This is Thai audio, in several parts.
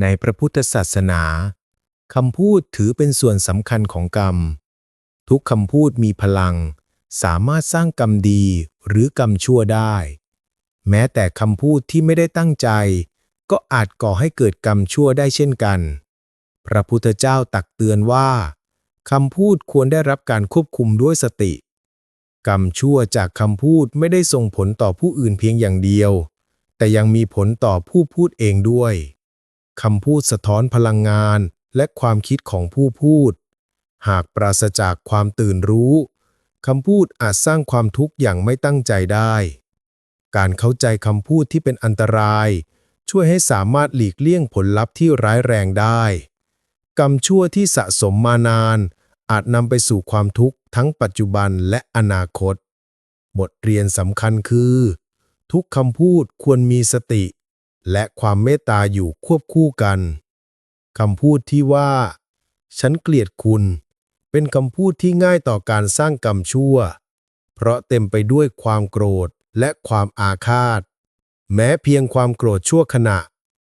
ในพระพุทธศาสนาคำพูดถือเป็นส่วนสำคัญของกรรม ทุกคำพูดมีพลัง สามารถสร้างกรรมดีหรือกรรมชั่วได้ แม้แต่คำพูดที่ไม่ได้ตั้งใจ ก็อาจก่อให้เกิดกรรมชั่วได้เช่นกัน พระพุทธเจ้าตักเตือนว่าคำพูดควรได้รับการควบคุมด้วยสติ กรรมชั่วจากคำพูดไม่ได้ส่งผลต่อผู้อื่นเพียงอย่างเดียว แต่ยังมีผลต่อผู้พูดเองด้วย คำพูดสะท้อนพลังงานและความคิดของผู้พูด หากปราศจากความตื่นรู้คำพูดอาจสร้างความทุกข์อย่างไม่ตั้งใจได้ การเข้าใจคำพูดที่เป็นอันตราย ช่วยให้สามารถหลีกเลี่ยงผลลัพธ์ที่ร้ายแรงได้ กรรมชั่วที่สะสมมานาน อาจนำไปสู่ความทุกข์ทั้งปัจจุบันและอนาคต บทเรียนสำคัญคือ ทุกคำพูดควรมีสติ และความเมตตาอยู่ควบคู่กันคำพูดที่ว่า ฉันเกลียดคุณ เป็นคำพูดที่ง่ายต่อการสร้างกรรมชั่ว เพราะเต็มไปด้วยความโกรธและความอาฆาต แม้เพียงความโกรธชั่วขณะ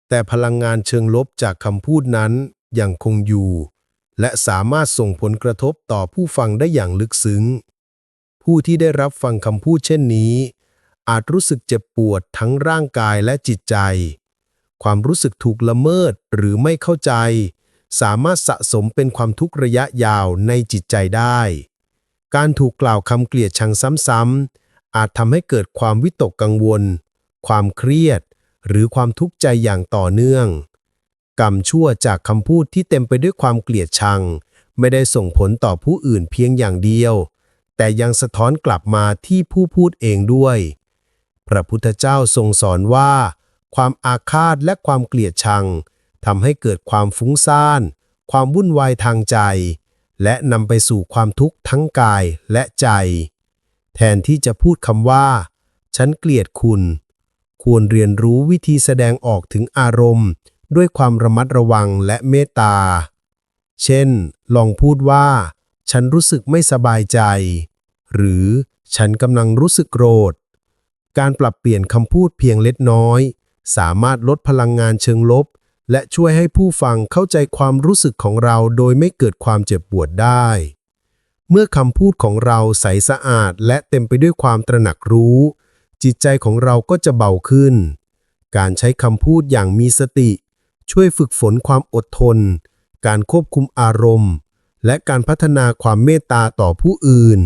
แต่พลังงานเชิงลบจากคำพูดนั้นยังคงอยู่ และสามารถส่งผลกระทบต่อผู้ฟังได้อย่างลึกซึ้ง ผู้ที่ได้รับฟังคำพูดเช่นนี้ อาจรู้สึกเจ็บปวดทั้งร่างกายและจิตใจ ความรู้สึกถูกละเมิดหรือไม่เข้าใจ สามารถสะสมเป็นความทุกข์ระยะยาวในจิตใจได้ การถูกกล่าวคำเกลียดชังซ้ำๆ อาจทำให้เกิดความวิตกกังวล ความเครียด หรือความทุกข์ใจอย่างต่อเนื่อง กรรมชั่วจากคำพูดที่เต็มไปด้วยความเกลียดชัง ไม่ได้ส่งผลต่อผู้อื่นเพียงอย่างเดียว แต่ยังสะท้อนกลับมาที่ผู้พูดเองด้วย พระพุทธเจ้าทรงสอนว่า ความอาฆาตและความเกลียดชังทำให้เกิดความฟุ้งซ่าน ความวุ่นวายทางใจ และนำไปสู่ความทุกข์ทั้งกายและใจ แทนที่จะพูดคำว่า ฉันเกลียดคุณ ควรเรียนรู้วิธีแสดงออกถึงอารมณ์ ด้วยความระมัดระวังและเมตตา เช่น ลองพูดว่า ฉันรู้สึกไม่สบายใจ หรือฉันกำลังรู้สึกโกรธ การปรับเปลี่ยนคำพูดเพียงเล็กน้อย สามารถลดพลังงานเชิงลบ และช่วยให้ผู้ฟังเข้าใจความรู้สึกของเราโดยไม่เกิดความเจ็บปวดได้ เมื่อคำพูดของเราใสสะอาดและเต็มไปด้วยความตระหนักรู้ จิตใจของเราก็จะเบาขึ้น การใช้คำพูดอย่างมีสติ ช่วยฝึกฝนความอดทน การควบคุมอารมณ์ และการพัฒนาความเมตตาต่อผู้อื่น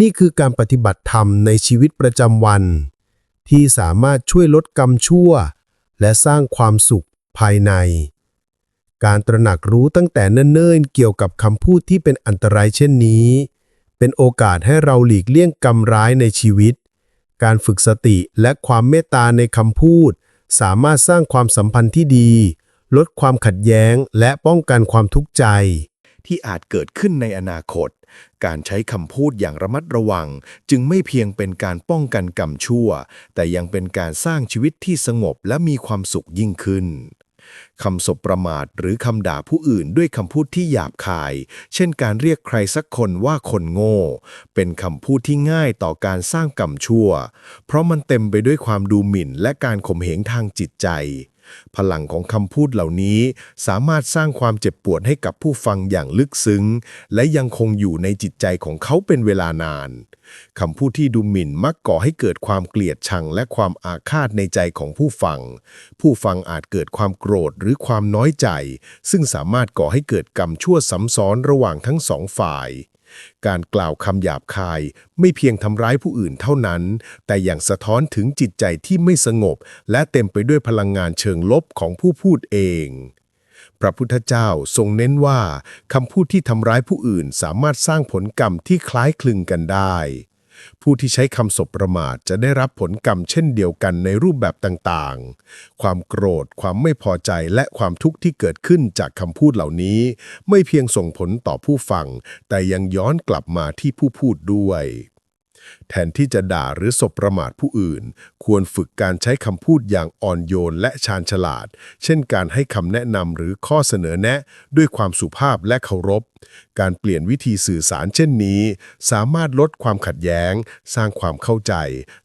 นี่คือการปฏิบัติธรรมในชีวิตประจำวัน ที่สามารถช่วยลดกรรมชั่ว และสร้างความสุขภายใน การตระหนักรู้ตั้งแต่เนิ่นๆ เกี่ยวกับคำพูดที่เป็นอันตรายเช่นนี้ เป็นโอกาสให้เราหลีกเลี่ยงกรรมร้ายในชีวิต การฝึกสติและความเมตตาในคำพูด สามารถสร้างความสัมพันธ์ที่ดี ลดความขัดแย้งและป้องกันความทุกข์ใจ ที่อาจเกิดขึ้นในอนาคต การใช้คำพูดอย่างระมัดระวัง จึงไม่เพียงเป็นการป้องกันกรรมชั่ว แต่ยังเป็นการสร้างชีวิตที่สงบและมีความสุขยิ่งขึ้นคำสบประมาทหรือคำด่าผู้อื่นด้วยคำพูดที่หยาบคาย เช่นการเรียกใครสักคนว่าคนโง่ เป็นคำพูดที่ง่ายต่อการสร้างกรรมชั่ว เพราะมันเต็มไปด้วยความดูหมิ่นและการข่มเหงทางจิตใจ พลังของคำพูดเหล่านี้สามารถสร้างความเจ็บปวดให้กับผู้ฟังอย่างลึกซึ้ง และยังคงอยู่ในจิตใจของเขาเป็นเวลานานคำพูดที่ดูหมิ่นมักก่อให้เกิดความเกลียดชังและความอาฆาตในใจของผู้ฟัง ผู้ฟังอาจเกิดความโกรธหรือความน้อยใจ ซึ่งสามารถก่อให้เกิดกรรมชั่วซ้ำซ้อนระหว่างทั้งสองฝ่าย การกล่าวคำหยาบคายไม่เพียงทำร้ายผู้อื่นเท่านั้น แต่อย่างสะท้อนถึงจิตใจที่ไม่สงบ และเต็มไปด้วยพลังงานเชิงลบของผู้พูดเองพระพุทธเจ้าทรงเน้นว่าคำพูดที่ทำร้ายผู้อื่นสามารถสร้างผลกรรมที่คล้ายคลึงกันได้ ผู้ที่ใช้คำสบประมาทจะได้รับผลกรรมเช่นเดียวกันในรูปแบบต่างๆ ความโกรธ ความไม่พอใจ และความทุกข์ที่เกิดขึ้นจากคำพูดเหล่านี้ ไม่เพียงส่งผลต่อผู้ฟัง แต่ยังย้อนกลับมาที่ผู้พูดด้วย แทนที่จะด่าหรือสบประมาทผู้อื่น ควรฝึกการใช้คำพูดอย่างอ่อนโยนและชาญฉลาด เช่นการให้คำแนะนำหรือข้อเสนอแนะ ด้วยความสุภาพและเคารพ การเปลี่ยนวิธีสื่อสารเช่นนี้ สามารถลดความขัดแย้ง สร้างความเข้าใจ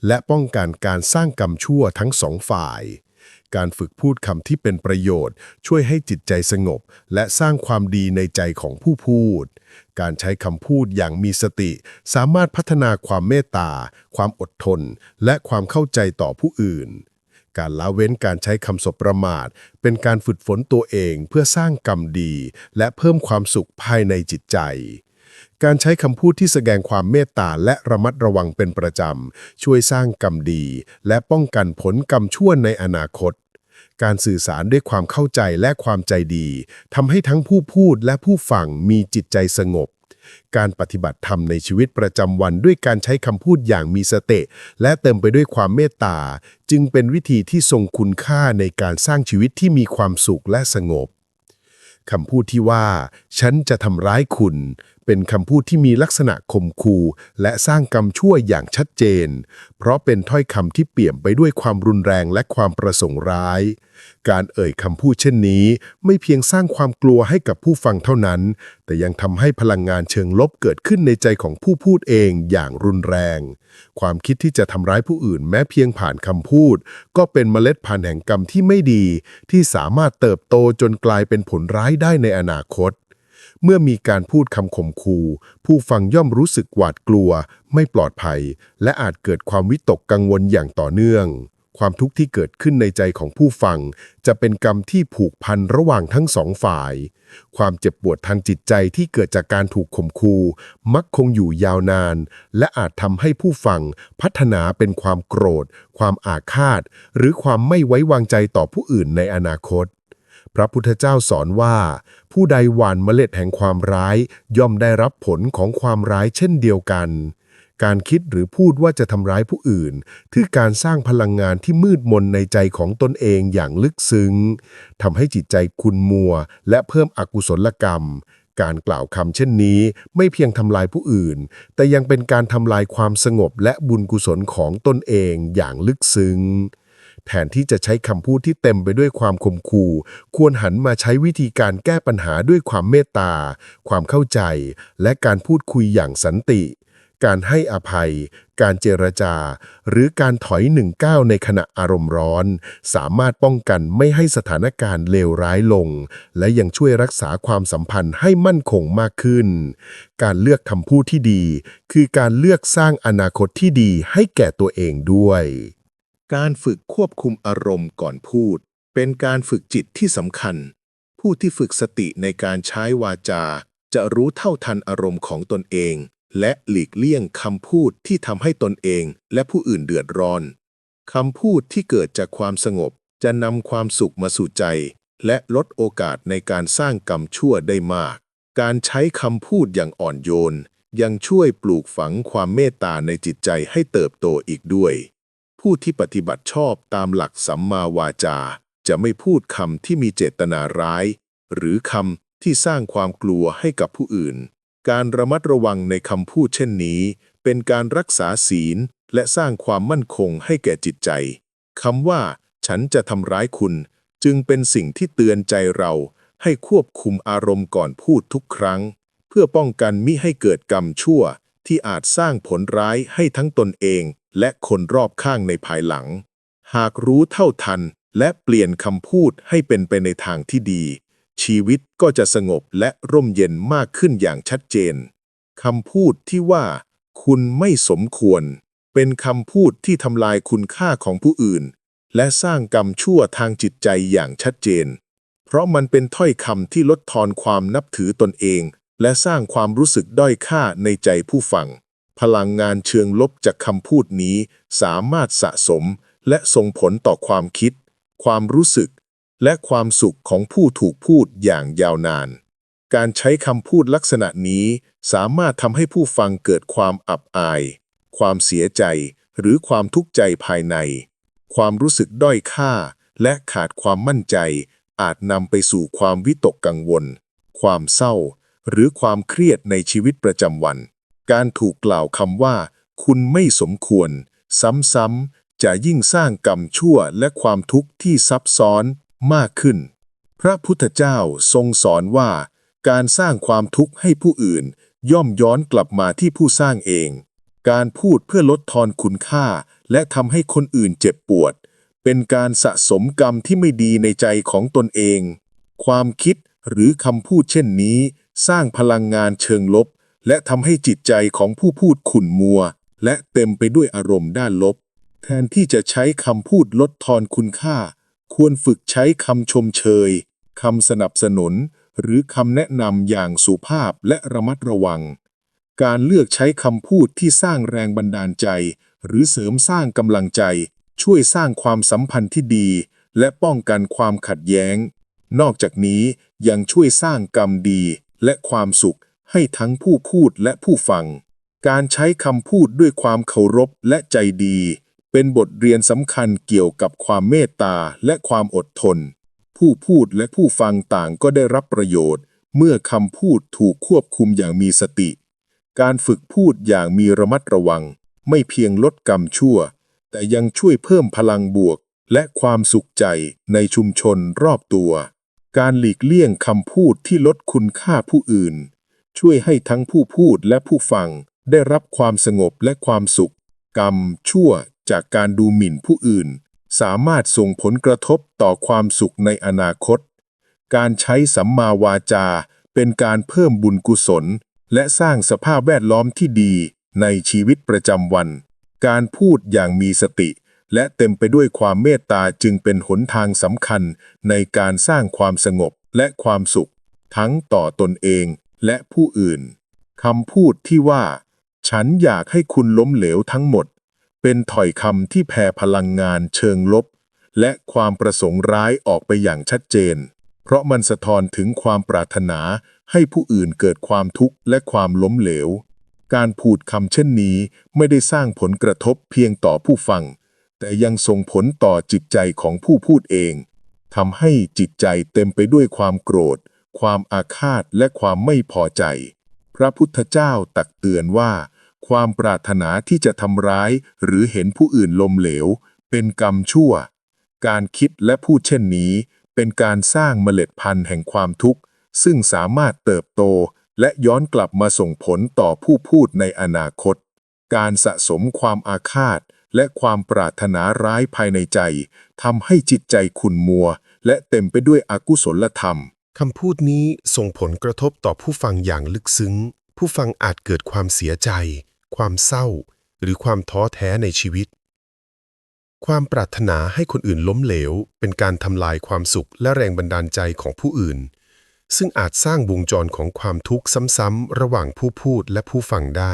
และป้องกันการสร้างกรรมชั่วทั้งสองฝ่าย การฝึกพูดคำที่เป็นประโยชน์ ช่วยให้จิตใจสงบ และสร้างความดีในใจของผู้พูด การใช้คำพูดอย่างมีสติ สามารถพัฒนาความเมตตา ความอดทน และความเข้าใจต่อผู้อื่น การละเว้นการใช้คำสบประมาท เป็นการฝึกฝนตัวเองเพื่อสร้างกรรมดี และเพิ่มความสุขภายในจิตใจการใช้คำพูดที่แสดงความเมตตาและระมัดระวังเป็นประจำ ช่วยสร้างกรรมดี และป้องกันผลกรรมชั่วในอนาคต การสื่อสารด้วยความเข้าใจและความใจดีทำให้ทั้งผู้พูดและผู้ฟังมีจิตใจสงบ การปฏิบัติธรรมในชีวิตประจำวันด้วยการใช้คำพูดอย่างมีสติและเต็มไปด้วยความเมตตา จึงเป็นวิธีที่ทรงคุณค่าในการสร้างชีวิตที่มีความสุขและสงบคำพูดที่ว่า ฉันจะทำร้ายคุณ เป็นคำพูดที่มีลักษณะข่มขู่ และสร้างกรรมชั่วอย่างชัดเจน เพราะเป็นถ้อยคำที่เปี่ยมไปด้วยความรุนแรงและความประสงค์ร้าย การเอ่ยคำพูดเช่นนี้ ไม่เพียงสร้างความกลัวให้กับผู้ฟังเท่านั้น แต่ยังทำให้พลังงานเชิงลบเกิดขึ้นในใจของผู้พูดเองอย่างรุนแรง ความคิดที่จะทำร้ายผู้อื่นแม้เพียงผ่านคำพูด ก็เป็นเมล็ดพันธุ์แห่งกรรมที่ไม่ดี ที่สามารถเติบโตจนกลายเป็นผลร้ายได้ในอนาคต เมื่อมีการพูดคำข่มขู่ผู้ฟังย่อมรู้สึกหวาดกลัว ไม่ปลอดภัย และอาจเกิดความวิตกกังวลอย่างต่อเนื่อง ความทุกข์ที่เกิดขึ้นในใจของผู้ฟัง จะเป็นกรรมที่ผูกพันระหว่างทั้งสองฝ่าย ความเจ็บปวดทางจิตใจที่เกิดจากการถูกข่มขู่มักคงอยู่ยาวนาน และอาจทำให้ผู้ฟังพัฒนาเป็นความโกรธ ความอาฆาต หรือความไม่ไว้วางใจต่อผู้อื่นในอนาคต พระพุทธเจ้าสอนว่า ผู้ใดหว่านเมล็ดแห่งความร้าย ย่อมได้รับผลของความร้ายเช่นเดียวกัน การคิดหรือพูดว่าจะทำร้ายผู้อื่นคือการสร้างพลังงานที่มืดมนในใจของตนเองอย่างลึกซึ้งทำให้จิตใจคุนมัว และเพิ่มอกุศลกรรม การกล่าวคำเช่นนี้ไม่เพียงทำลายผู้อื่น แต่ยังเป็นการทำลายความสงบและบุญกุศลของตนเองอย่างลึกซึ้ง แทนที่จะใช้คำพูดที่เต็มไปด้วยความข่มขู่ ควรหันมาใช้วิธีการแก้ปัญหาด้วยความเมตตา ความเข้าใจ และการพูดคุยอย่างสันติ การให้อภัย การเจรจา หรือการถอยหนึ่งก้าวในขณะอารมณ์ร้อน สามารถป้องกันไม่ให้สถานการณ์เลวร้ายลง และยังช่วยรักษาความสัมพันธ์ให้มั่นคงมากขึ้น การเลือกคำพูดที่ดี คือการเลือกสร้างอนาคตที่ดีให้แก่ตัวเองด้วย การฝึกควบคุมอารมณ์ก่อนพูด เป็นการฝึกจิตที่สำคัญ ผู้ที่ฝึกสติในการใช้วาจา จะรู้เท่าทันอารมณ์ของตนเอง และหลีกเลี่ยงคำพูดที่ทำให้ตนเองและผู้อื่นเดือดร้อนคำพูดที่เกิดจากความสงบจะนำความสุขมาสู่ใจ และลดโอกาสในการสร้างกรรมชั่วได้มาก การใช้คำพูดอย่างอ่อนโยน ยังช่วยปลูกฝังความเมตตาในจิตใจให้เติบโตอีกด้วย ผู้ที่ปฏิบัติชอบตามหลักสัมมาวาจา จะไม่พูดคำที่มีเจตนาร้าย หรือคำที่สร้างความกลัวให้กับผู้อื่น การระมัดระวังในคำพูดเช่นนี้ เป็นการรักษาศีลและสร้างความมั่นคงให้แก่จิตใจคำว่า ฉันจะทำร้ายคุณ จึงเป็นสิ่งที่เตือนใจเรา ให้ควบคุมอารมณ์ก่อนพูดทุกครั้ง เพื่อป้องกันมิให้เกิดกรรมชั่ว ที่อาจสร้างผลร้ายให้ทั้งตนเองและคนรอบข้างในภายหลัง หากรู้เท่าทันและเปลี่ยนคำพูดให้เป็นไปในทางที่ดี ชีวิตก็จะสงบและร่มเย็นมากขึ้นอย่างชัดเจนคำพูดที่ว่า คุณไม่สมควร เป็นคำพูดที่ทำลายคุณค่าของผู้อื่น และสร้างกรรมชั่วทางจิตใจอย่างชัดเจน เพราะมันเป็นถ้อยคำที่ลดทอนความนับถือตนเอง และสร้างความรู้สึกด้อยค่าในใจผู้ฟัง พลังงานเชิงลบจากคำพูดนี้สามารถสะสมและส่งผลต่อความคิด ความรู้สึก และความสุขของผู้ถูกพูดอย่างยาวนาน การใช้คำพูดลักษณะนี้สามารถทำให้ผู้ฟังเกิดความอับอาย ความเสียใจ หรือความทุกข์ใจภายใน ความรู้สึกด้อยค่า และขาดความมั่นใจ อาจนำไปสู่ความวิตกกังวล ความเศร้า หรือความเครียดในชีวิตประจำวัน การถูกกล่าวคำว่า คุณไม่สมควร ซ้ำๆจะยิ่งสร้างกรรมชั่วและความทุกข์ที่ซับซ้อนมากขึ้น พระพุทธเจ้าทรงสอนว่า การสร้างความทุกข์ให้ผู้อื่น ย่อมย้อนกลับมาที่ผู้สร้างเอง การพูดเพื่อลดทอนคุณค่า และทำให้คนอื่นเจ็บปวด เป็นการสะสมกรรมที่ไม่ดีในใจของตนเอง ความคิดหรือคำพูดเช่นนี้ สร้างพลังงานเชิงลบ และทำให้จิตใจของผู้พูดขุ่นมัว และเต็มไปด้วยอารมณ์ด้านลบ แทนที่จะใช้คำพูดลดทอนคุณค่า ควรฝึกใช้คำชมเชยคำสนับสนุน หรือคำแนะนำอย่างสุภาพและระมัดระวัง การเลือกใช้คำพูดที่สร้างแรงบันดาลใจ หรือเสริมสร้างกำลังใจ ช่วยสร้างความสัมพันธ์ที่ดี และป้องกันความขัดแย้ง นอกจากนี้ยังช่วยสร้างกรรมดี และความสุขให้ทั้งผู้พูดและผู้ฟัง การใช้คำพูดด้วยความเคารพและใจดี เป็นบทเรียนสำคัญเกี่ยวกับความเมตตาและความอดทน ผู้พูดและผู้ฟังต่างก็ได้รับประโยชน์ เมื่อคำพูดถูกควบคุมอย่างมีสติ การฝึกพูดอย่างมีระมัดระวัง ไม่เพียงลดกรรมชั่ว แต่ยังช่วยเพิ่มพลังบวกและความสุขใจในชุมชนรอบตัว การหลีกเลี่ยงคำพูดที่ลดคุณค่าผู้อื่น ช่วยให้ทั้งผู้พูดและผู้ฟังได้รับความสงบและความสุข กรรมชั่วจากการดูหมิ่นผู้อื่น สามารถส่งผลกระทบต่อความสุขในอนาคต การใช้สัมมาวาจาเป็นการเพิ่มบุญกุศล และสร้างสภาพแวดล้อมที่ดีในชีวิตประจำวัน การพูดอย่างมีสติ และเต็มไปด้วยความเมตตาจึงเป็นหนทางสำคัญในการสร้างความสงบและความสุข ทั้งต่อตนเองและผู้อื่นคำพูดที่ว่า ฉันอยากให้คุณล้มเหลวทั้งหมด เป็นถ้อยคำที่แผ่พลังงานเชิงลบ และความประสงค์ร้ายออกไปอย่างชัดเจน เพราะมันสะท้อนถึงความปรารถนาให้ผู้อื่นเกิดความทุกข์และความล้มเหลว การพูดคำเช่นนี้ไม่ได้สร้างผลกระทบเพียงต่อผู้ฟัง แต่ยังส่งผลต่อจิตใจของผู้พูดเองทำให้จิตใจเต็มไปด้วยความโกรธ ความอาฆาตและความไม่พอใจ พระพุทธเจ้าตักเตือนว่า ความปรารถนาที่จะทำร้ายหรือเห็นผู้อื่นลมเหลว เป็นกรรมชั่ว การคิดและพูดเช่นนี้ เป็นการสร้างเมล็ดพันธุ์แห่งความทุกข์ ซึ่งสามารถเติบโตและย้อนกลับมาส่งผลต่อผู้พูดในอนาคต การสะสมความอาฆาต และความปรารถนาร้ายภายในใจทำให้จิตใจขุ่นมัว และเต็มไปด้วยอกุศลธรรมคำพูดนี้ส่งผลกระทบต่อผู้ฟังอย่างลึกซึ้ง ผู้ฟังอาจเกิดความเสียใจ ความเศร้า หรือความท้อแท้ในชีวิต ความปรารถนาให้คนอื่นล้มเหลว เป็นการทำลายความสุขและแรงบันดาลใจของผู้อื่น ซึ่งอาจสร้างวงจรของความทุกข์ซ้ำๆระหว่างผู้พูดและผู้ฟังได้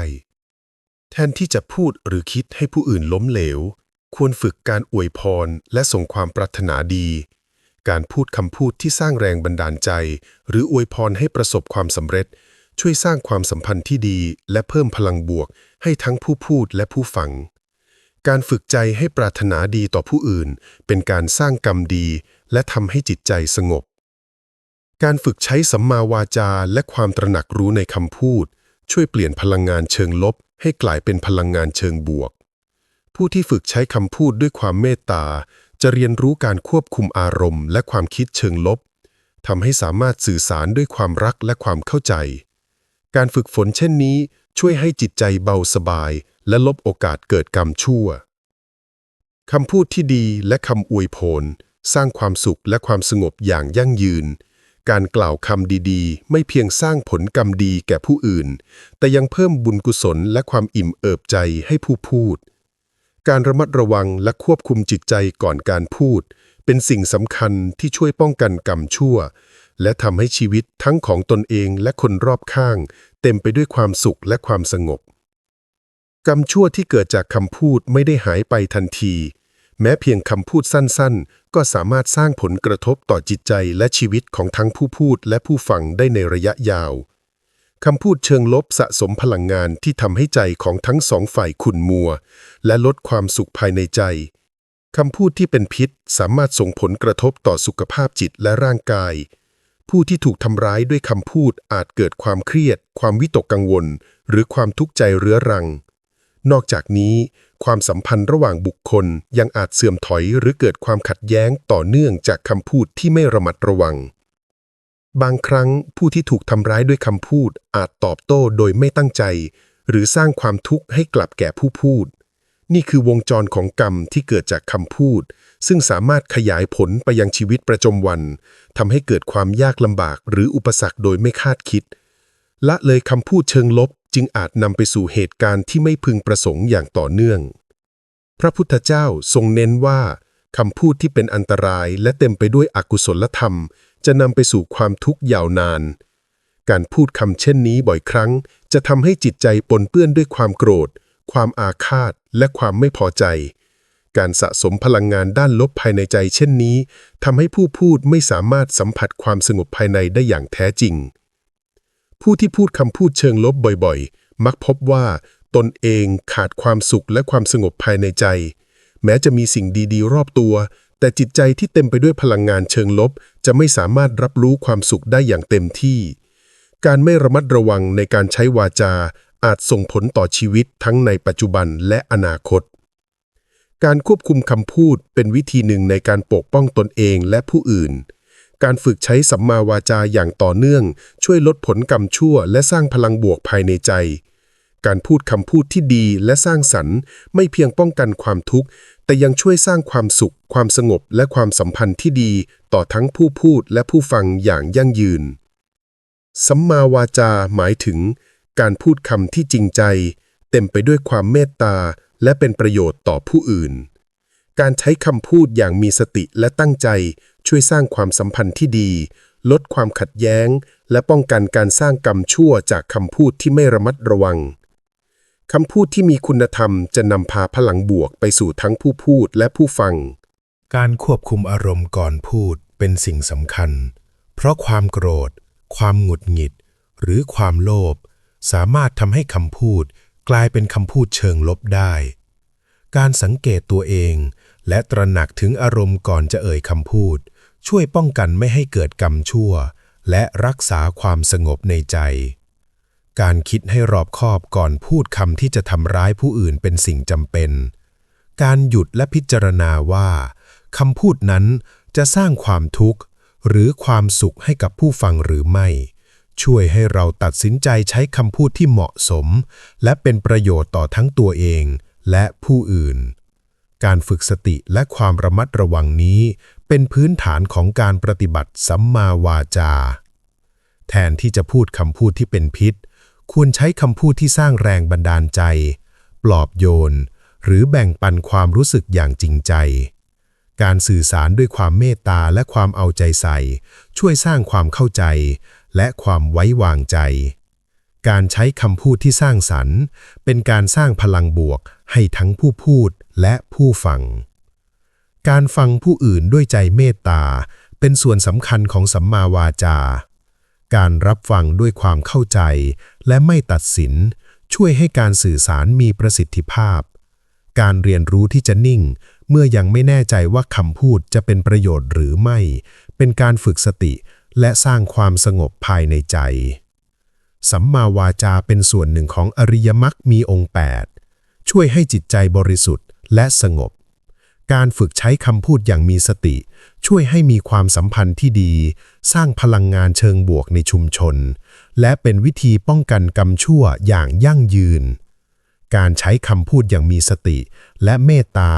แทนที่จะพูดหรือคิดให้ผู้อื่นล้มเหลว ควรฝึกการอวยพรและส่งความปรารถนาดี การพูดคำพูดที่สร้างแรงบันดาลใจ หรืออวยพรให้ประสบความสำเร็จ ช่วยสร้างความสัมพันธ์ที่ดี และเพิ่มพลังบวก ให้ทั้งผู้พูดและผู้ฟัง การฝึกใจให้ปรารถนาดีต่อผู้อื่น เป็นการสร้างกรรมดี และทำให้จิตใจสงบ การฝึกใช้สัมมาวาจาและความตระหนักรู้ในคำพูด ช่วยเปลี่ยนพลังงานเชิงลบ ให้กลายเป็นพลังงานเชิงบวก ผู้ที่ฝึกใช้คำพูดด้วยความเมตตา จะเรียนรู้การควบคุมอารมณ์ และความคิดเชิงลบทำให้สามารถสื่อสารด้วยความรักและความเข้าใจ การฝึกฝนเช่นนี้ช่วยให้จิตใจเบาสบาย และลบโอกาสเกิดกรรมชั่วคำพูดที่ดีและคำอวยพรสร้างความสุขและความสงบอย่างยั่งยืน การกล่าวคำดีๆ ไม่เพียงสร้างผลกรรมดีแก่ผู้อื่น แต่ยังเพิ่มบุญกุศลและความอิ่มเอิบใจให้ผู้พูด การระมัดระวังและควบคุมจิตใจก่อนการพูด เป็นสิ่งสำคัญที่ช่วยป้องกันกรรมชั่ว และทำให้ชีวิตทั้งของตนเองและคนรอบข้าง เต็มไปด้วยความสุขและความสงบ กรรมชั่วที่เกิดจากคำพูดไม่ได้หายไปทันที แม้เพียงคำพูดสั้นๆ ก็สามารถสร้างผลกระทบต่อจิตใจและชีวิตของทั้งผู้พูดและผู้ฟังได้ในระยะยาวคำพูดเชิงลบสะสมพลังงานที่ทำให้ใจของทั้งสองฝ่ายขุ่นมัว และลดความสุขภายในใจคำพูดที่เป็นพิษสามารถส่งผลกระทบต่อสุขภาพจิตและร่างกาย ผู้ที่ถูกทำร้ายด้วยคำพูดอาจเกิดความเครียด ความวิตกกังวล หรือความทุกข์ใจเรื้อรัง นอกจากนี้ ความสัมพันธ์ระหว่างบุคคลยังอาจเสื่อมถอยหรือเกิดความขัดแย้งต่อเนื่องจากคำพูดที่ไม่ระมัดระวัง บางครั้งผู้ที่ถูกทำร้ายด้วยคำพูดอาจตอบโต้โดยไม่ตั้งใจ หรือสร้างความทุกข์ให้กลับแก่ผู้พูด นี่คือวงจรของกรรมที่เกิดจากคำพูด ซึ่งสามารถขยายผลไปยังชีวิตประจำวันทำให้เกิดความยากลำบากหรืออุปสรรคโดยไม่คาดคิด ละเลยคำพูดเชิงลบ จึงอาจนำไปสู่เหตุการณ์ที่ไม่พึงประสงค์อย่างต่อเนื่อง พระพุทธเจ้าทรงเน้นว่าคำพูดที่เป็นอันตรายและเต็มไปด้วยอกุศลธรรม จะนำไปสู่ความทุกข์ยาวนาน การพูดคำเช่นนี้บ่อยครั้ง จะทำให้จิตใจปนเปื้อนด้วยความโกรธ ความอาฆาต และความไม่พอใจ การสะสมพลังงานด้านลบภายในใจเช่นนี้ทำให้ผู้พูดไม่สามารถสัมผัสความสงบภายในได้อย่างแท้จริง ผู้ที่พูดคำพูดเชิงลบบ่อยๆ มักพบว่าตนเองขาดความสุขและความสงบภายในใจ แม้จะมีสิ่งดีๆ รอบตัว แต่จิตใจที่เต็มไปด้วยพลังงานเชิงลบ จะไม่สามารถรับรู้ความสุขได้อย่างเต็มที่ การไม่ระมัดระวังในการใช้วาจาอาจส่งผลต่อชีวิตทั้งในปัจจุบันและอนาคต การควบคุมคำพูดเป็นวิธีหนึ่งในการปกป้องตนเองและผู้อื่น การฝึกใช้สัมมาวาจาอย่างต่อเนื่อง ช่วยลดผลกรรมชั่ว และสร้างพลังบวกภายในใจ การพูดคำพูดที่ดีและสร้างสรรค์ ไม่เพียงป้องกันความทุกข์ แต่ยังช่วยสร้างความสุข ความสงบ และความสัมพันธ์ที่ดี ต่อทั้งผู้พูดและผู้ฟังอย่างยั่งยืน สัมมาวาจาหมายถึง การพูดคำที่จริงใจ เต็มไปด้วยความเมตตา และเป็นประโยชน์ต่อผู้อื่นการใช้คำพูดอย่างมีสติและตั้งใจ ช่วยสร้างความสัมพันธ์ที่ดี ลดความขัดแย้ง และป้องกันการสร้างกรรมชั่วจากคำพูดที่ไม่ระมัดระวังคำพูดที่มีคุณธรรมจะนำพาพลังบวกไปสู่ทั้งผู้พูดและผู้ฟัง การควบคุมอารมณ์ก่อนพูดเป็นสิ่งสำคัญ เพราะความโกรธ ความหงุดหงิด หรือความโลภสามารถทำให้คำพูดกลายเป็นคำพูดเชิงลบได้ การสังเกตตัวเอง และตระหนักถึงอารมณ์ก่อนจะเอ่ยคำพูด ช่วยป้องกันไม่ให้เกิดกรรมชั่ว และรักษาความสงบในใจ การคิดให้รอบคอบก่อนพูดคำที่จะทำร้ายผู้อื่นเป็นสิ่งจำเป็น การหยุดและพิจารณาว่าคำพูดนั้นจะสร้างความทุกข์ หรือความสุขให้กับผู้ฟังหรือไม่ ช่วยให้เราตัดสินใจใช้คำพูดที่เหมาะสม และเป็นประโยชน์ต่อทั้งตัวเองและผู้อื่น การฝึกสติและความระมัดระวังนี้ เป็นพื้นฐานของการปฏิบัติสัมมาวาจา แทนที่จะพูดคำพูดที่เป็นพิษ ควรใช้คำพูดที่สร้างแรงบันดาลใจ ปลอบโยน หรือแบ่งปันความรู้สึกอย่างจริงใจ การสื่อสารด้วยความเมตตาและความเอาใจใส่ ช่วยสร้างความเข้าใจ และความไว้วางใจ การใช้คำพูดที่สร้างสรรค์ เป็นการสร้างพลังบวกให้ทั้งผู้พูดและผู้ฟัง การฟังผู้อื่นด้วยใจเมตตา เป็นส่วนสำคัญของสัมมาวาจา การรับฟังด้วยความเข้าใจ และไม่ตัดสิน ช่วยให้การสื่อสารมีประสิทธิภาพ การเรียนรู้ที่จะนิ่ง เมื่อยังไม่แน่ใจว่าคำพูดจะเป็นประโยชน์หรือไม่ เป็นการฝึกสติและสร้างความสงบภายในใจ สัมมาวาจาเป็นส่วนหนึ่งของอริยมรรคมีองค์ 8 ช่วยให้จิตใจบริสุทธิ์และสงบ การฝึกใช้คำพูดอย่างมีสติ ช่วยให้มีความสัมพันธ์ที่ดี สร้างพลังงานเชิงบวกในชุมชน และเป็นวิธีป้องกันกรรมชั่วอย่างยั่งยืน การใช้คำพูดอย่างมีสติ และเมตตา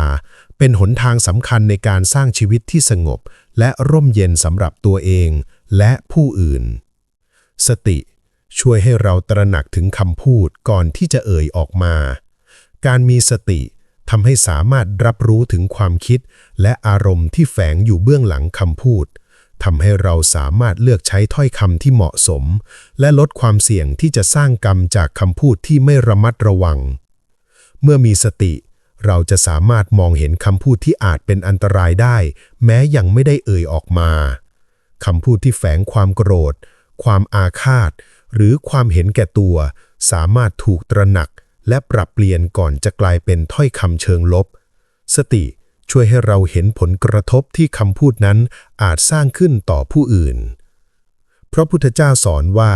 เป็นหนทางสำคัญในการสร้างชีวิตที่สงบ และร่มเย็นสำหรับตัวเอง และผู้อื่น สติ ช่วยให้เราตระหนักถึงคำพูดก่อนที่จะเอ่ยออกมา การมีสติ ทำให้สามารถรับรู้ถึงความคิด และอารมณ์ที่แฝงอยู่เบื้องหลังคำพูดทำให้เราสามารถเลือกใช้ถ้อยคำที่เหมาะสม และลดความเสี่ยงที่จะสร้างกรรมจากคำพูดที่ไม่ระมัดระวัง เมื่อมีสติ เราจะสามารถมองเห็นคำพูดที่อาจเป็นอันตรายได้ แม้ยังไม่ได้เอ่ยออกมาคำพูดที่แฝงความโกรธ ความอาฆาต หรือความเห็นแก่ตัว สามารถถูกตระหนัก และปรับเปลี่ยนก่อนจะกลายเป็นถ้อยคำเชิงลบ สติช่วยให้เราเห็นผลกระทบที่คำพูดนั้นอาจสร้างขึ้นต่อผู้อื่น พระพุทธเจ้าสอนว่า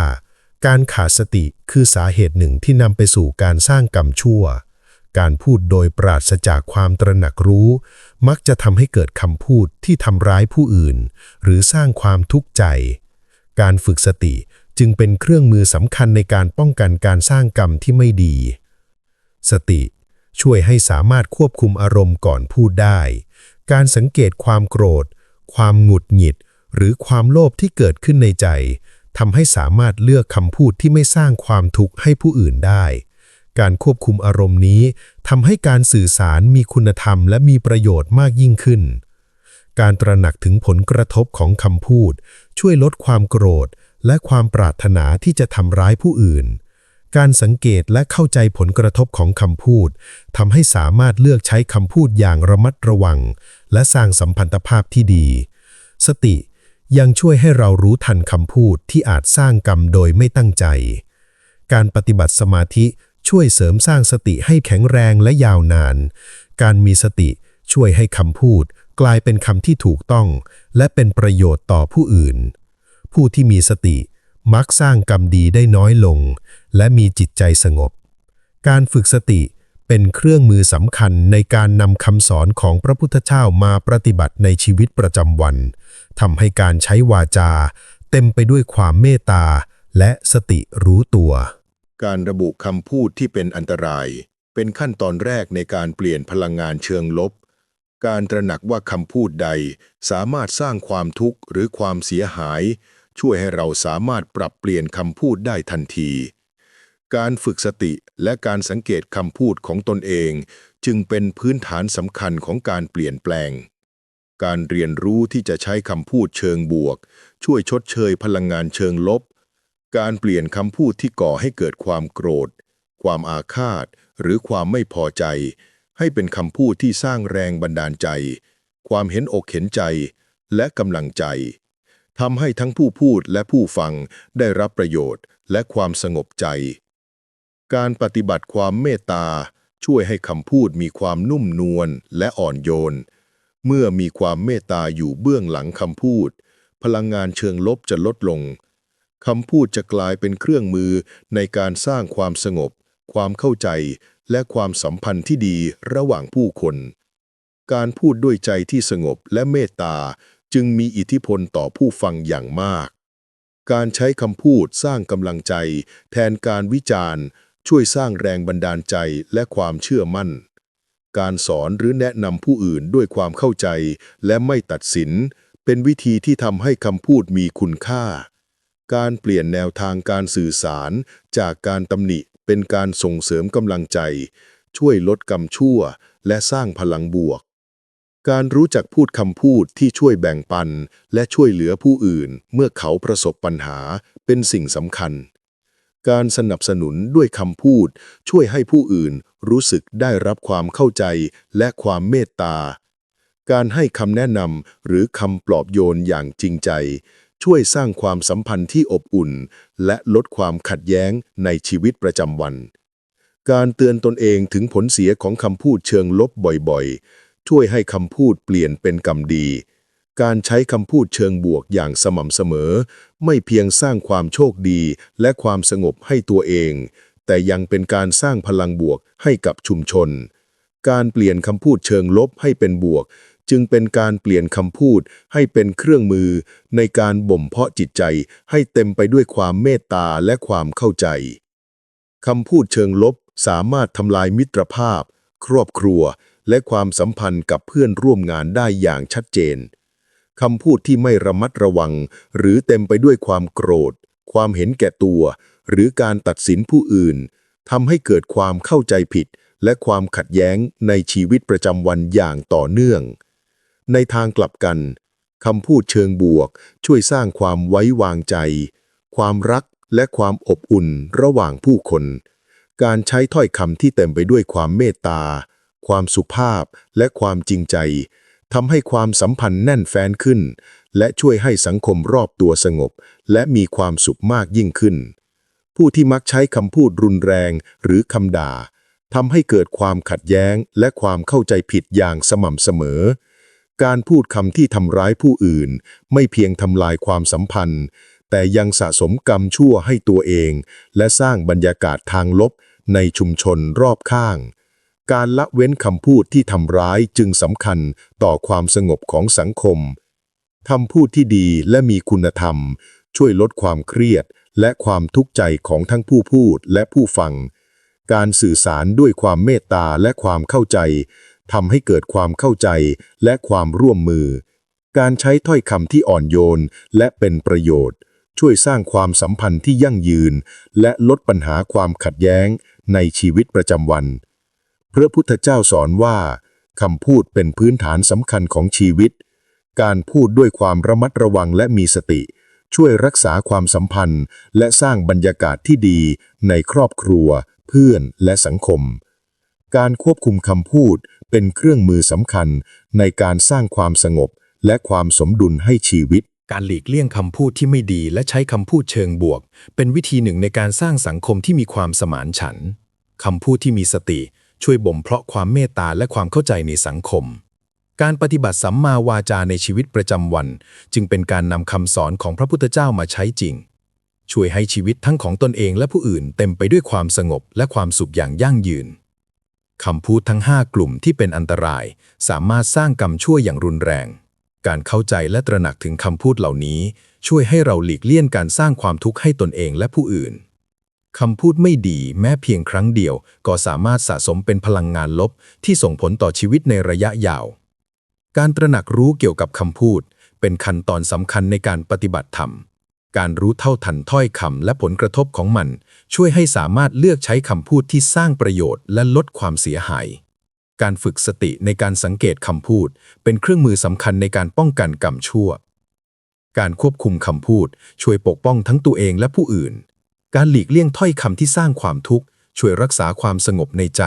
การขาดสติคือสาเหตุหนึ่งที่นำไปสู่การสร้างกรรมชั่ว การพูดโดยปราศจากความตระหนักรู้ มักจะทำให้เกิดคำพูดที่ทำร้ายผู้อื่น หรือสร้างความทุกข์ใจ การฝึกสติจึงเป็นเครื่องมือสำคัญในการป้องกันการสร้างกรรมที่ไม่ดี สติ ช่วยให้สามารถควบคุมอารมณ์ก่อนพูดได้ การสังเกตความโกรธ ความหงุดหงิด หรือความโลภที่เกิดขึ้นในใจทำให้สามารถเลือกคำพูดที่ไม่สร้างความทุกข์ให้ผู้อื่นได้ การควบคุมอารมณ์นี้ทำให้การสื่อสารมีคุณธรรมและมีประโยชน์มากยิ่งขึ้น การตระหนักถึงผลกระทบของคำพูด ช่วยลดความโกรธ และความปรารถนาที่จะทำร้ายผู้อื่น การสังเกตและเข้าใจผลกระทบของคำพูดทำให้สามารถเลือกใช้คำพูดอย่างระมัดระวัง และสร้างสัมพันธภาพที่ดี สติยังช่วยให้เรารู้ทันคำพูดที่อาจสร้างกรรมโดยไม่ตั้งใจ การปฏิบัติสมาธิช่วยเสริมสร้างสติให้แข็งแรงและยาวนาน การมีสติช่วยให้คำพูดกลายเป็นคำที่ถูกต้อง และเป็นประโยชน์ต่อผู้อื่น ผู้ที่มีสติ มักสร้างกรรมดีได้น้อยลง และมีจิตใจสงบ การฝึกสติเป็นเครื่องมือสำคัญในการนำคำสอนของพระพุทธเจ้ามาปฏิบัติในชีวิตประจำวันทำให้การใช้วาจา เต็มไปด้วยความเมตตาและสติรู้ตัว การระบุคำพูดที่เป็นอันตราย เป็นขั้นตอนแรกในการเปลี่ยนพลังงานเชิงลบ การตระหนักว่าคำพูดใดสามารถสร้างความทุกข์หรือความเสียหาย ช่วยให้เราสามารถปรับเปลี่ยนคำพูดได้ทันที การฝึกสติและการสังเกตคำพูดของตนเอง จึงเป็นพื้นฐานสำคัญของการเปลี่ยนแปลง การเรียนรู้ที่จะใช้คำพูดเชิงบวก ช่วยชดเชยพลังงานเชิงลบ การเปลี่ยนคำพูดที่ก่อให้เกิดความโกรธ ความอาฆาต หรือความไม่พอใจ ให้เป็นคำพูดที่สร้างแรงบันดาลใจ ความเห็นอกเห็นใจ และกำลังใจ ทำให้ทั้งผู้พูดและผู้ฟังได้รับประโยชน์และความสงบใจ การปฏิบัติความเมตตาช่วยให้คำพูดมีความนุ่มนวลและอ่อนโยน เมื่อมีความเมตตาอยู่เบื้องหลังคำพูด พลังงานเชิงลบจะลดลงคำพูดจะกลายเป็นเครื่องมือในการสร้างความสงบ ความเข้าใจ และความสัมพันธ์ที่ดีระหว่างผู้คน การพูดด้วยใจที่สงบและเมตตา จึงมีอิทธิพลต่อผู้ฟังอย่างมาก การใช้คำพูดสร้างกำลังใจ แทนการวิจารณ์ ช่วยสร้างแรงบันดาลใจและความเชื่อมั่น การสอนหรือแนะนำผู้อื่นด้วยความเข้าใจและไม่ตัดสิน เป็นวิธีที่ทำให้คำพูดมีคุณค่า การเปลี่ยนแนวทางการสื่อสาร จากการตำหนิเป็นการส่งเสริมกำลังใจ ช่วยลดกรรมชั่ว และสร้างพลังบวก การรู้จักพูดคำพูดที่ช่วยแบ่งปัน และช่วยเหลือผู้อื่น เมื่อเขาประสบปัญหาเป็นสิ่งสำคัญ การสนับสนุนด้วยคำพูด ช่วยให้ผู้อื่นรู้สึกได้รับความเข้าใจและความเมตตา การให้คำแนะนำหรือคำปลอบโยนอย่างจริงใจ ช่วยสร้างความสัมพันธ์ที่อบอุ่น และลดความขัดแย้งในชีวิตประจำวัน การเตือนตนเองถึงผลเสียของคำพูดเชิงลบบ่อยๆ ช่วยให้คำพูดเปลี่ยนเป็นกรรมดี การใช้คำพูดเชิงบวกอย่างสม่ำเสมอ ไม่เพียงสร้างความโชคดีและความสงบให้ตัวเอง แต่ยังเป็นการสร้างพลังบวกให้กับชุมชน การเปลี่ยนคำพูดเชิงลบให้เป็นบวก จึงเป็นการเปลี่ยนคำพูดให้เป็นเครื่องมือ ในการบ่มเพาะจิตใจให้เต็มไปด้วยความเมตตาและความเข้าใจคำพูดเชิงลบสามารถทำลายมิตรภาพ ครอบครัว และความสัมพันธ์กับเพื่อนร่วมงานได้อย่างชัดเจนคำพูดที่ไม่ระมัดระวัง หรือเต็มไปด้วยความโกรธ ความเห็นแก่ตัว หรือการตัดสินผู้อื่นทำให้เกิดความเข้าใจผิด และความขัดแย้งในชีวิตประจำวันอย่างต่อเนื่อง ในทางกลับกันคำพูดเชิงบวก ช่วยสร้างความไว้วางใจ ความรักและความอบอุ่นระหว่างผู้คน การใช้ถ้อยคำที่เต็มไปด้วยความเมตตา ความสุภาพและความจริงใจทำให้ความสัมพันธ์แน่นแฟ้นขึ้น และช่วยให้สังคมรอบตัวสงบ และมีความสุขมากยิ่งขึ้น ผู้ที่มักใช้คำพูดรุนแรงหรือคำด่าทำให้เกิดความขัดแย้งและความเข้าใจผิดอย่างสม่ำเสมอ การพูดคำที่ทำร้ายผู้อื่น ไม่เพียงทำลายความสัมพันธ์ แต่ยังสะสมกรรมชั่วให้ตัวเอง และสร้างบรรยากาศทางลบในชุมชนรอบข้าง การละเว้นคำพูดที่ทำร้ายจึงสำคัญต่อความสงบของสังคมคำพูดที่ดีและมีคุณธรรม ช่วยลดความเครียดและความทุกข์ใจของทั้งผู้พูดและผู้ฟัง การสื่อสารด้วยความเมตตาและความเข้าใจทำให้เกิดความเข้าใจและความร่วมมือ การใช้ถ้อยคำที่อ่อนโยนและเป็นประโยชน์ ช่วยสร้างความสัมพันธ์ที่ยั่งยืน และลดปัญหาความขัดแย้งในชีวิตประจำวัน ระพุทธเจ้าสอนว่าคำพูดเป็นพื้นฐานสำคัญของชีวิต การพูดด้วยความระมัดระวังและมีสติ ช่วยรักษาความสัมพันธ์ และสร้างบรรยากาศที่ดีในครอบครัว เพื่อนและสังคม การควบคุมคำพูดเป็นเครื่องมือสำคัญในการสร้างความสงบและความสมดุลให้ชีวิต การหลีกเลี่ยงคำพูดที่ไม่ดีและใช้คำพูดเชิงบวก เป็นวิธีหนึ่งในการสร้างสังคมที่มีความสมานฉันท์คำพูดที่มีสติ ช่วยบ่มเพาะความเมตตาและความเข้าใจในสังคม การปฏิบัติสัมมาวาจาในชีวิตประจำวัน จึงเป็นการนำคำสอนของพระพุทธเจ้ามาใช้จริง ช่วยให้ชีวิตทั้งของตนเองและผู้อื่นเต็มไปด้วยความสงบและความสุขอย่างยั่งยืนคำพูดทั้ง 5 กลุ่มที่เป็นอันตราย สามารถสร้างกรรมชั่วอย่างรุนแรง การเข้าใจและตระหนักถึงคำพูดเหล่านี้ ช่วยให้เราหลีกเลี่ยงการสร้างความทุกข์ให้ตนเองและผู้อื่น คำพูดไม่ดีแม้เพียงครั้งเดียว ก็สามารถสะสมเป็นพลังงานลบที่ส่งผลต่อชีวิตในระยะยาว การตระหนักรู้เกี่ยวกับคำพูด เป็นขั้นตอนสำคัญในการปฏิบัติธรรม การรู้เท่าทันถ้อยคำและผลกระทบของมัน ช่วยให้สามารถเลือกใช้คำพูดที่สร้างประโยชน์และลดความเสียหาย การฝึกสติในการสังเกตคำพูด เป็นเครื่องมือสำคัญในการป้องกันกรรมชั่ว การควบคุมคำพูด ช่วยปกป้องทั้งตัวเองและผู้อื่น การหลีกเลี่ยงถ้อยคำที่สร้างความทุกข์ ช่วยรักษาความสงบในใจ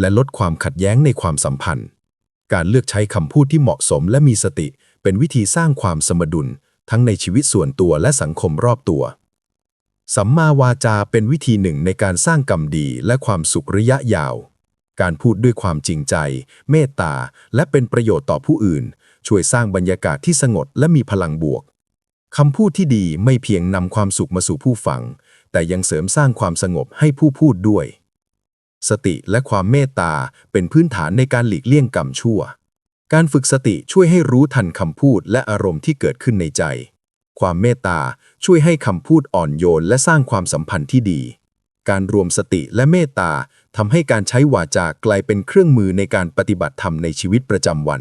และลดความขัดแย้งในความสัมพันธ์ การเลือกใช้คำพูดที่เหมาะสมและมีสติ เป็นวิธีสร้างความสมดุล ทั้งในชีวิตส่วนตัวและสังคมรอบตัว สัมมาวาจาเป็นวิธีหนึ่งในการสร้างกรรมดีและความสุขระยะยาว การพูดด้วยความจริงใจ เมตตา และเป็นประโยชน์ต่อผู้อื่น ช่วยสร้างบรรยากาศที่สงบและมีพลังบวกคำพูดที่ดีไม่เพียงนำความสุขมาสู่ผู้ฟัง แต่ยังเสริมสร้างความสงบให้ผู้พูดด้วย สติและความเมตตาเป็นพื้นฐานในการหลีกเลี่ยงกรรมชั่ว การฝึกสติช่วยให้รู้ทันคำพูดและอารมณ์ที่เกิดขึ้นในใจ ความเมตตาช่วยให้คำพูดอ่อนโยนและสร้างความสัมพันธ์ที่ดี การรวมสติและเมตตาทำให้การใช้วาจากลายเป็นเครื่องมือในการปฏิบัติธรรมในชีวิตประจำวัน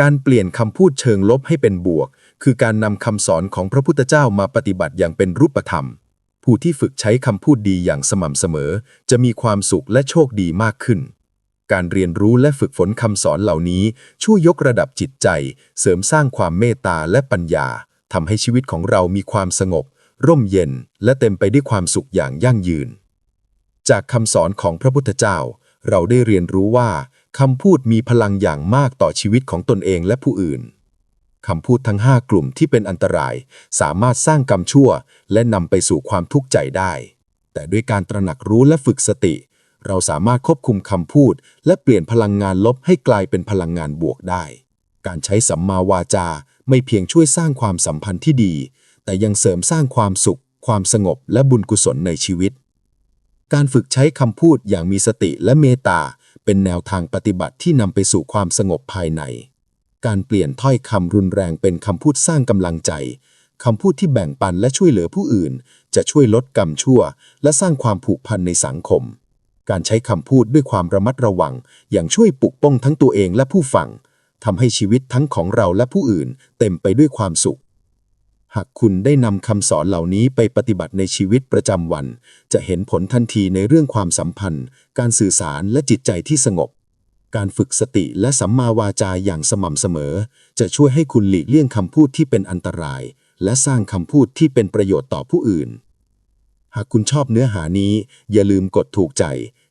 การเปลี่ยนคำพูดเชิงลบให้เป็นบวก คือการนำคำสอนของพระพุทธเจ้ามาปฏิบัติอย่างเป็นรูปธรรม ผู้ที่ฝึกใช้คำพูดดีอย่างสม่ำเสมอ จะมีความสุขและโชคดีมากขึ้น การเรียนรู้และฝึกฝนคำสอนเหล่านี้ ช่วยยกระดับจิตใจ เสริมสร้างความเมตตาและปัญญาทำให้ชีวิตของเรามีความสงบ ร่มเย็น และเต็มไปด้วยความสุขอย่างยั่งยืน จากคำสอนของพระพุทธเจ้า เราได้เรียนรู้ว่าคำพูดมีพลังอย่างมากต่อชีวิตของตนเองและผู้อื่น คำพูดทั้ง 5 กลุ่มที่เป็นอันตราย สามารถสร้างกรรมชั่ว และนำไปสู่ความทุกข์ใจได้ แต่ด้วยการตระหนักรู้และฝึกสติ เราสามารถควบคุมคำพูด และเปลี่ยนพลังงานลบให้กลายเป็นพลังงานบวกได้ การใช้สัมมาวาจาไม่เพียงช่วยสร้างความสัมพันธ์ที่ดี แต่ยังเสริมสร้างความสุข ความสงบและบุญกุศลในชีวิต การฝึกใช้คำพูดอย่างมีสติและเมตตาเป็นแนวทางปฏิบัติที่นำไปสู่ความสงบภายใน การเปลี่ยนถ้อยคำรุนแรงเป็นคำพูดสร้างกำลังใจคำพูดที่แบ่งปันและช่วยเหลือผู้อื่น จะช่วยลดกรรมชั่ว และสร้างความผูกพันในสังคม การใช้คำพูดด้วยความระมัดระวัง อย่างช่วยปกป้องทั้งตัวเองและผู้ฟังทำให้ชีวิตทั้งของเราและผู้อื่น เต็มไปด้วยความสุข หากคุณได้นำคำสอนเหล่านี้ไปปฏิบัติในชีวิตประจำวัน จะเห็นผลทันทีในเรื่องความสัมพันธ์ การสื่อสารและจิตใจที่สงบ การฝึกสติและสัมมาวาจาอย่างสม่ำเสมอ จะช่วยให้คุณหลีกเลี่ยงคำพูดที่เป็นอันตราย และสร้างคำพูดที่เป็นประโยชน์ต่อผู้อื่น หากคุณชอบเนื้อหานี้ อย่าลืมกดถูกใจ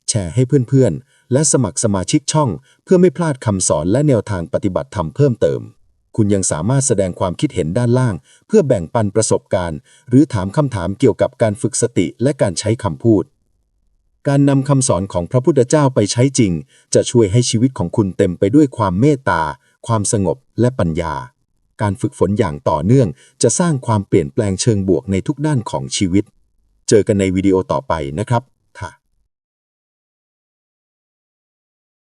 แชร์ให้เพื่อนๆ และสมัครสมาชิกช่อง เพื่อไม่พลาดคำสอนและแนวทางปฏิบัติธรรมเพิ่มเติม คุณยังสามารถแสดงความคิดเห็นด้านล่าง เพื่อแบ่งปันประสบการณ์ หรือถามคำถามเกี่ยวกับการฝึกสติและการใช้คำพูด การนำคำสอนของพระพุทธเจ้าไปใช้จริง จะช่วยให้ชีวิตของคุณเต็มไปด้วยความเมตตา ความสงบและปัญญา การฝึกฝนอย่างต่อเนื่อง จะสร้างความเปลี่ยนแปลงเชิงบวกในทุกด้านของชีวิต เจอกันในวิดีโอต่อไปนะครับ